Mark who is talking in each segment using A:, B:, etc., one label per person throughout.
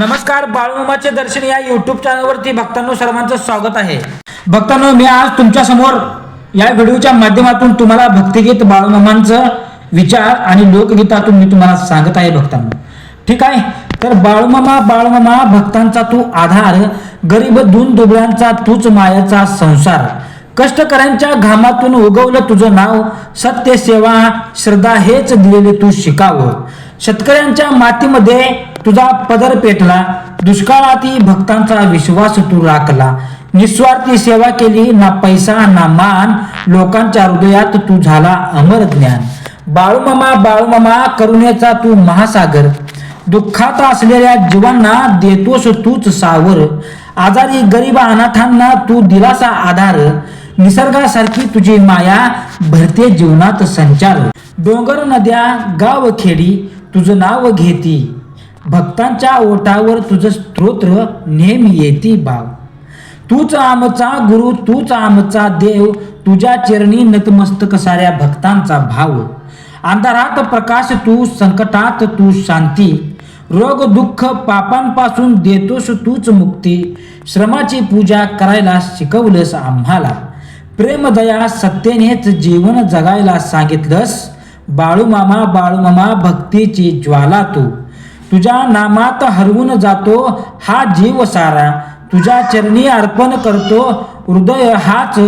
A: नमस्कार बाळूमामाचे दर्शन या युट्यूब चॅनलवरती भक्तांनो सर्वांचं स्वागत आहे. भक्तांनो मी आज तुमच्यासमोर या व्हिडिओच्या माध्यमातून तुम्हाला भक्तिगीत बाळूमामांचं विचार आणि लोकगीतातून मी तुम्हाला सांगत आहे भक्तांनो. ठीक आहे? तर बाळूमामा बाळूमामा भक्तांचा तू आधार गरीब दून दुबळ्यांचा तूच मायाचा संसार. कष्टकऱ्यांच्या घामातून उगवलं तुझं नाव सत्य सेवा श्रद्धा हेच दिलेले तू शिकावं. शेतकऱ्यांच्या मातीमध्ये तुझा पदर पेटला दुष्काळातही भक्तांचा विश्वास तू राखला. निस्वार्थी सेवा केली ना पैसा ना मान लोकांच्या हृदयात तू झाला अमर ज्ञान. बाळूमामा बाळूमामा करुणेचा तू महासागर. दुःखात असलेल्या जीवांना देतोस तूच सावर. आजारी गरीब अनाथांना तू दिलासा आधार. निसर्गासारखी तुझी माया भरते जीवनात संचार. डोंगर नद्या गाव खेडी तुझं नाव घेती. भक्तांच्या ओठावर तुझं स्तोत्र नेहमी येती बाव तूच आमचा गुरु तूच आमचा देव तुझ्या चरणी नतमस्तक साऱ्या भक्तांचा भाव. अंधारात प्रकाश तू संकटात तू शांती. रोग दुःख पापांपासून देतोस तूच मुक्ती. श्रमाची पूजा करायला शिकवलंस आम्हाला. प्रेमदया सत्तेनेच जीवन जगायला सांगितलंस. बाळूमामा बाळूमामा भक्तीची ज्वाला तू. तुझ्या नामात हरवून जातो हा जीव सारा. तुझ्या चरणी अर्पण करतो हृदय हाच.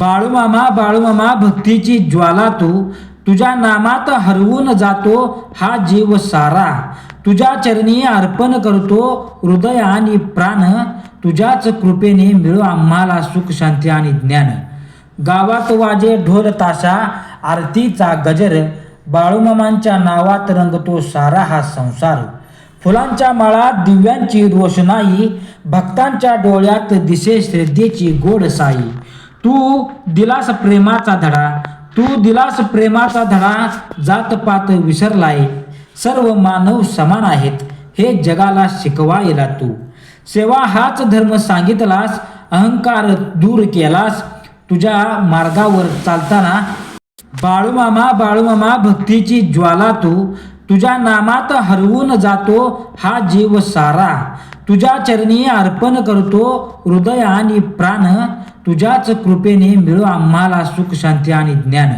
A: बाळूमामा बाळूमामा भक्तीची ज्वाला तू. तुझ्या नामात हरवून जातो हा जीव सारा. तुझ्या चरणी अर्पण करतो हृदय आणि प्राण. तुझ्याच कृपेने मिळो आम्हाला सुख शांती आणि ज्ञान. गावात वाजे ढोल ताशा आरतीचा गजर. बाळूमामांच्या नावात रंगतो सारा हा संसार. फुलांच्या माळात दिव्यांची रोषणाई भक्तांच्या डोळ्यात दिसे श्रद्धेची गोड साई. तू दिलास प्रेमाचा धडा तू दिलास प्रेमाचा धडा जातपात विसरलाय. सर्व मानव समान आहेत हे जगाला शिकवायला तू. सेवा हाच धर्म सांगितलास अहंकार दूर केलास. तुझ्या मार्गावर चालताना बाळूमामा बाळूमामा भक्तीची ज्वाला तू. तुझ्या नामात हरवून जातो हा जीव सारा. तुझ्या चरणी अर्पण करतो हृदय आणि प्राण. तुझ्याच कृपेने मिळो आम्हाला सुख शांती आणि ज्ञान.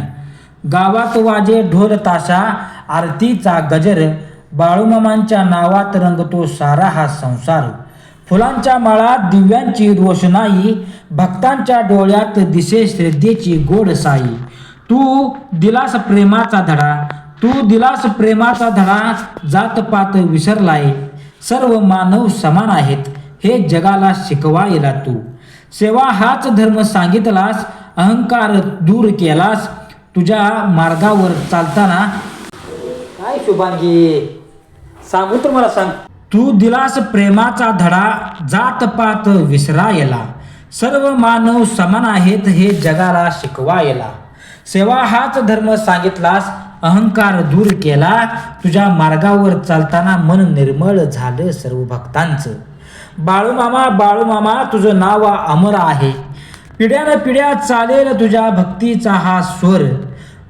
A: गावात वाजे ढोल ताशा आरतीचा गजर. बाळूमामांच्या नावात रंगतो सारा हा संसार. फुलांच्या माळात दिव्यांची रोषणाई. भक्तांच्या डोळ्यात दिसे श्रद्धेची गोड साई. तू दिलास प्रेमाचा धडा तू दिलास प्रेमाचा धडा जातपात विसरलाय. सर्व मानव समान आहेत हे जगाला शिकवायला तू. सेवा हाच धर्म सांगितलास अहंकार दूर केलास तुझ्या मार्गावर चालताना. काय शुभांगी? सांगू तर मला सांग. तू दिलास प्रेमाचा धडा जातपात विसरायला. सर्व मानव समान आहेत हे जगाला शिकवायला. सेवा हाच धर्म सांगितलास अहंकार दूर केला तुझ्या मार्गावर चालताना मन निर्मळ झालं सर्व भक्तांचं बाळूमामा बाळूमामा तुझं नाव अमर आहे. पिढ्यानं पिढ्या चालेल तुझ्या भक्तीचा हा स्वर.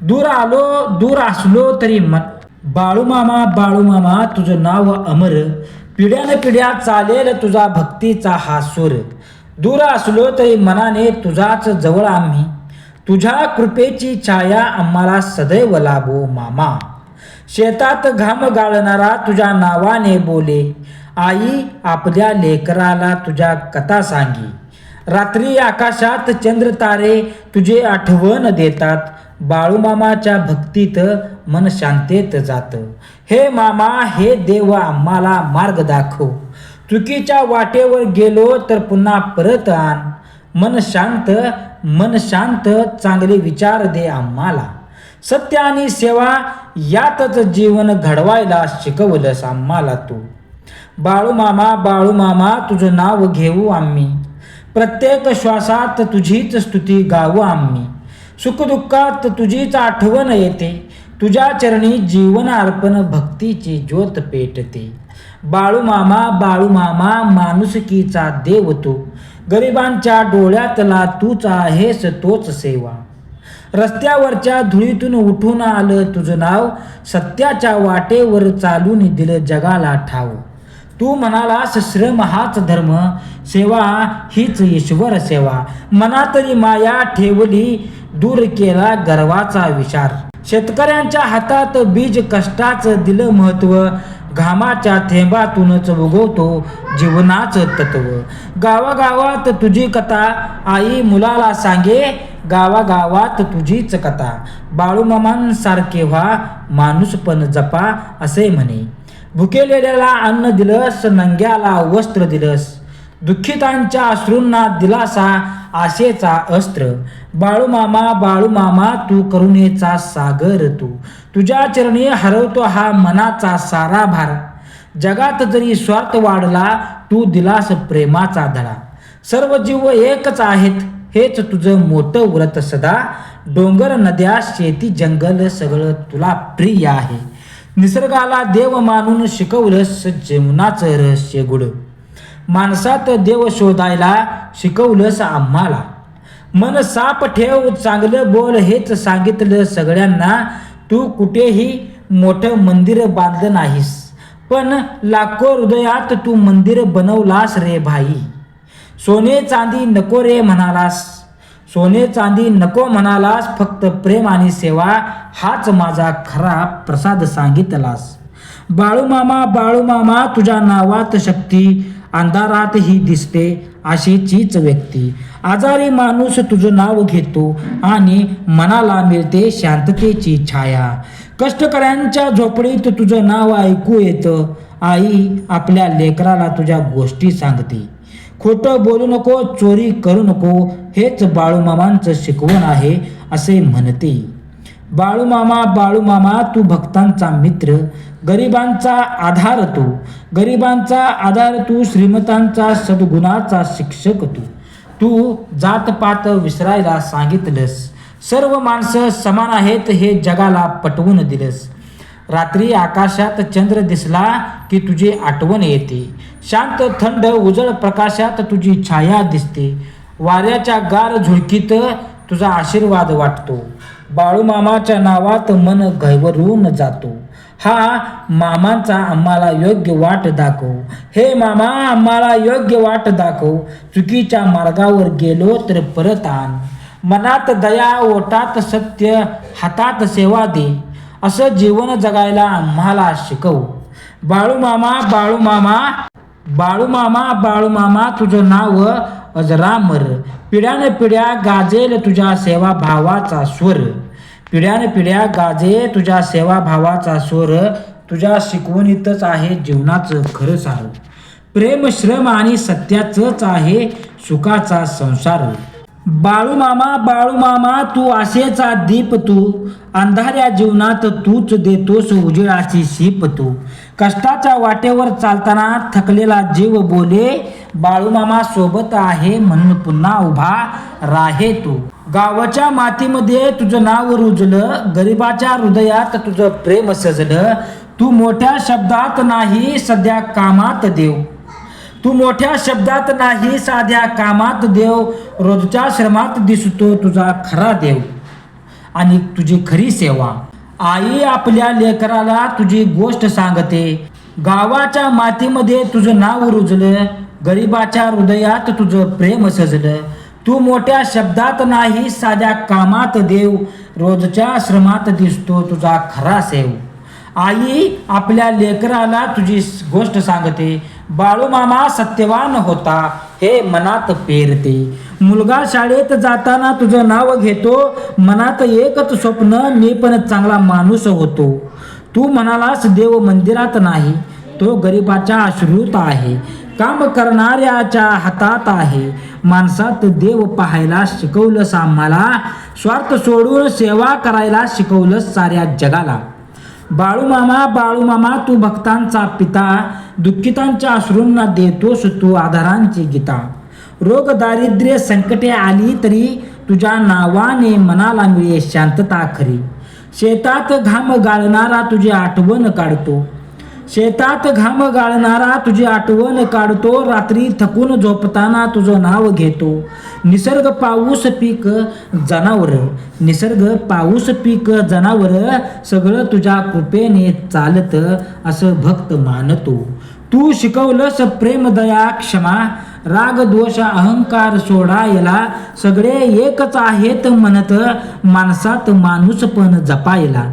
A: दूर आलो दूर असलो तरी मन बाळूमामा बाळूमामा तुझं नाव अमर. पिढ्यानं पिढ्या चालेल तुझा भक्तीचा हा स्वर. दूर असलो तरी मनाने तुझाच जवळ आम्ही. तुझ्या कृपेची छाया आम्हाला सदैव लाभो मामा. शेतात घाम गाळणारा तुझ्या नावाने बोले. आई आपल्या लेकराला तुझ्या कथा सांगी. रात्री आकाशात चंद्र तारे तुझे आठवण देतात. बाळूमामाच्या भक्तीत मन शांतेत जात. हे मामा हे देव आम्हाला मार्ग दाखव. चुकीच्या वाटेवर गेलो तर पुन्हा परत आण. मन शांत मन शांत चांगले विचार दे आम्हाला. सत्य आणि सेवा यातच जीवन घडवायला शिकवलंस आम्हाला तू. बाळूमामा बाळूमामा तुझं नाव घेऊ आम्ही. प्रत्येक श्वासात तुझीच स्तुती गाऊ आम्ही. सुखदुःखात तुझीच आठवण येते. तुझ्या चरणी जीवन अर्पण भक्तीची ज्योत पेटते. बाळूमामा बाळूमामा माणुसकीचा देव तो. गरिबांच्या डोळ्यातला तूच आहेस तोच सेवा. रस्त्यावरच्या धुळीतून उठून आलं तुझं नाव सत्याच्या वाटेवर चालून दिलं जगाला ठाव. तू म्हणालास श्रम हाच धर्म सेवा हीच ईश्वर सेवा. मनातली माया ठेवली दूर केला गर्वाचा विचार. शेतकऱ्यांच्या हातात बीज कष्टाचं दिलं महत्त्व घामाच्या थेंबातूनच उगवतो जीवनाचं तत्व. गावागावात तुझी कथा आई मुलाला सांगे गावागावात तुझीच कथा. बाळूमामांसारखे व्हा माणूस पण जपा असे म्हणे. भुकेलेल्याला अन्न दिलंस नंग्याला वस्त्र दिलंस. दुःखितांच्या अश्रूंना दिलासा आशेचा अस्त्र. बाळूमामा बाळूमामा तू करुणेचा सागर तू. तुझ्या चरणी हरवतो हा मनाचा सारा भार जगात जरी स्वार्थ वाढला तू दिलास प्रेमाचा धडा. सर्व जीव एकच आहेत हेच तुझं मोठं व्रत सदा. डोंगर नद्या शेती जंगल सगळं तुला प्रिय आहे. निसर्गाला देव मानून शिकवलंस जेवणाचं रहस्य गुड माणसात देव शोधायला शिकवलंस आम्हाला. मन साप ठेव चांगलं बोल हेच सांगितलं सगळ्यांना. तू कुठेही मोठं मंदिर बांधलं नाहीस. पण लाखो हृदयात तू मंदिर बनवलास रे भाई. सोने चांदी नको रे म्हणालास. सोने चांदी नको म्हणालास फक्त प्रेम आणि सेवा हाच माझा खरा प्रसाद सांगितलास. बाळूमामा बाळूमामा तुझ्या नावात शक्ती अंधारातही दिसते अशीचीच व्यक्ती. आजारी माणूस तुझं नाव घेतो आणि मनाला मिळते शांततेची छाया. कष्टकऱ्यांच्या झोपडीत तुझं नाव ऐकू येतं. आई आपल्या लेकराला तुझ्या गोष्टी सांगते. खोटं बोलू नको चोरी करू नको हेच बाळूमामांचं शिकवण आहे असे म्हणते. बाळूमामा बाळूमामा तू भक्तांचा मित्र. गरिबांचा आधार तू. गरिबांचा आधार तू श्रीमतांचा सद्गुणाचा शिक्षक तू. तू जातपात विसरायला सांगितलंस. सर्व माणसं समान आहेत हे जगाला पटवून दिलंस. रात्री आकाशात चंद्र दिसला की तुझी आठवण येते. शांत थंड उजळ प्रकाशात तुझी छाया दिसते. वाऱ्याच्या गार झुळकीत तुझा आशीर्वाद वाटतो. बाळूमामाच्या नावात मन घैवरून जातो. हा मामांचा आम्हाला योग्य वाट दाखव. हे मामा आम्हाला योग्य वाट दाखव. चुकीच्या मार्गावर गेलो तर परत आण. मनात दया ओटात सत्य हातात सेवा दे. असं जीवन जगायला आम्हाला शिकव. बाळूमामा बाळूमामा बाळूमामा बाळूमामा तुझं नाव अजरामर. पिढ्यान पिढ्या गाजेल तुझ्या सेवा भावाचा स्वर. पिढ्यानपिढ्या गाजे तुझ्या सेवाभावाचा स्वर तुझ्या शिकवणीतच आहे जीवनाचं खरं सार. प्रेम श्रम आणि सत्याचंच आहे सुखाचा संसार. बाळूमामा बाळूमामा तू आशेचा दीप तू. अंधाऱ्या जीवनात तूच देतोस उजेडाची शीप तू. कष्टाच्या वाटेवर चालताना थकलेला जीव बोले बाळूमामा सोबत आहे म्हणून पुन्हा उभा राहे तू. गावाच्या मातीमध्ये तुझं नाव रुजलं गरिबाच्या हृदयात तुझं प्रेम सजलं तू मोठ्या शब्दात नाही सध्या कामात देव. तू मोठ्या शब्दात नाही साध्या कामात देव. रोजच्या श्रमात दिसतो तुझा खरा देव. आणि तुझी खरी सेवा. आई आपल्या लेकराला तुझी गोष्ट सांगते. गावाच्या मातीमध्ये तुझं नाव रुजलं गरिबाच्या हृदयात तुझं प्रेम सजलं. तू मोठ्या शब्दात नाही साध्या कामात देव. रोजच्या श्रमात दिसतो तुझा खरा सेव. आई आपल्या लेकराला तुझी गोष्ट सांगते. बाळूमामा सत्यवान होता हे मनात पेरते. मुलगा शाळेत जाताना तुझं नाव घेतो मनात एकच स्वप्न मी पण चांगला माणूस होतो. तू म्हणालास देव मंदिरात नाही तो गरिबाच्या अश्रूत आहे. काम करणाऱ्याच्या हातात आहे. माणसात देव पाहायला शिकवलंस आम्हाला. स्वार्थ सोडून सेवा करायला शिकवलंस साऱ्या जगाला. बाळूमामा बाळूमामा तू भक्तांचा पिता. दुःखितांच्या अश्रूंना देतोस तू आधारांची गीता. रोग दारिद्र्य संकटे आली तरी तुझ्या नावाने मनाला मिळे शांतता खरी. शेतात घाम गाळणारा तुझी आठवण काढतो. शेतात घाम गाळणारा तुझी आठवण काढतो रात्री थकून झोपताना तुझं नाव घेतो. निसर्ग पाऊस पीक जनावर. निसर्ग पाऊस पीक जनावर सगळं तुझ्या कृपेने चालतं असं भक्त मानतो. तू शिकवलंस प्रेम दया क्षमा राग दोष अहंकार सोडायला. सगळे एकच आहेत म्हणत माणसात माणूस पण जपायला.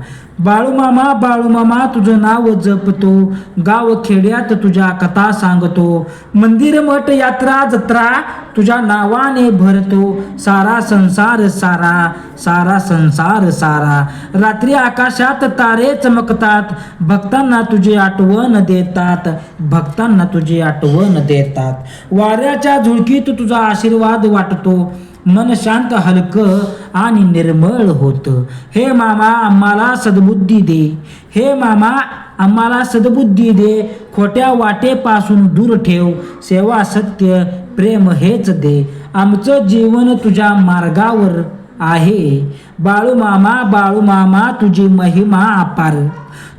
A: बाळूमामा बाळूमामा तुझं नाव जपतो. गाव खेड्यात तुझ्या कथा सांगतो. मंदिर मठ यात्रा जत्रा तुझ्या नावाने भरतो. सारा संसार सारा सारा संसार सारा. रात्री आकाशात तारे चमकतात. भक्तांना तुझी आठवण देतात. भक्तांना तुझी आठवण देतात. वाऱ्याच्या झुळकीत तुझा आशीर्वाद वाटतो. मन शांत हलकं आणि निर्मळ होतं. हे मामा आम्हाला सद्बुद्धी दे. हे मामा आम्हाला सद्बुद्धी दे. खोट्या वाटेपासून दूर ठेव. सेवा सत्य प्रेम हेच दे. आमचं जीवन तुझ्या मार्गावर आहे. बाळू मामा बाळू मामा तुझी महिमा अपार.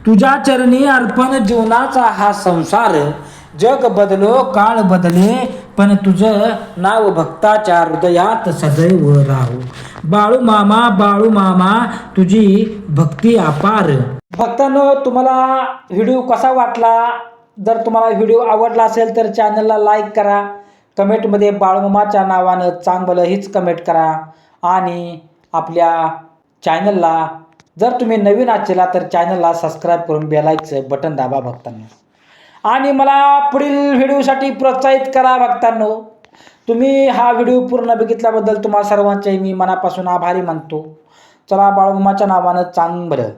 A: तुझ्या चरणी अर्पण जीवनाचा हा संसार. जग बदलो काळ बदले पण तुझं नाव भक्ताच्या हृदयात सदैव राहू. बाळू मामा बाळू मामा तुझी भक्ती अपार. भक्तांनो तुम्हाला व्हिडिओ कसा वाटला? जर तुम्हाला व्हिडिओ आवडला असेल तर चॅनलला लाईक करा. कमेंटमध्ये बाळूमामाच्या नावानं चांगलं हीच कमेंट करा. आणि आपल्या चॅनलला जर तुम्ही नवीन असेला तर चॅनलला सबस्क्राईब करून बेलायचं बटन दाबा भक्तांना. आणि मला पुढील व्हिडिओसाठी प्रोत्साहित करा भक्तांनो. तुम्ही हा व्हिडिओ पूर्ण बघितल्याबद्दल तुम्हा सर्वांचे मी मनापासून आभारी मानतो. चला बाळगुमाच्या नावानं चांग बरं.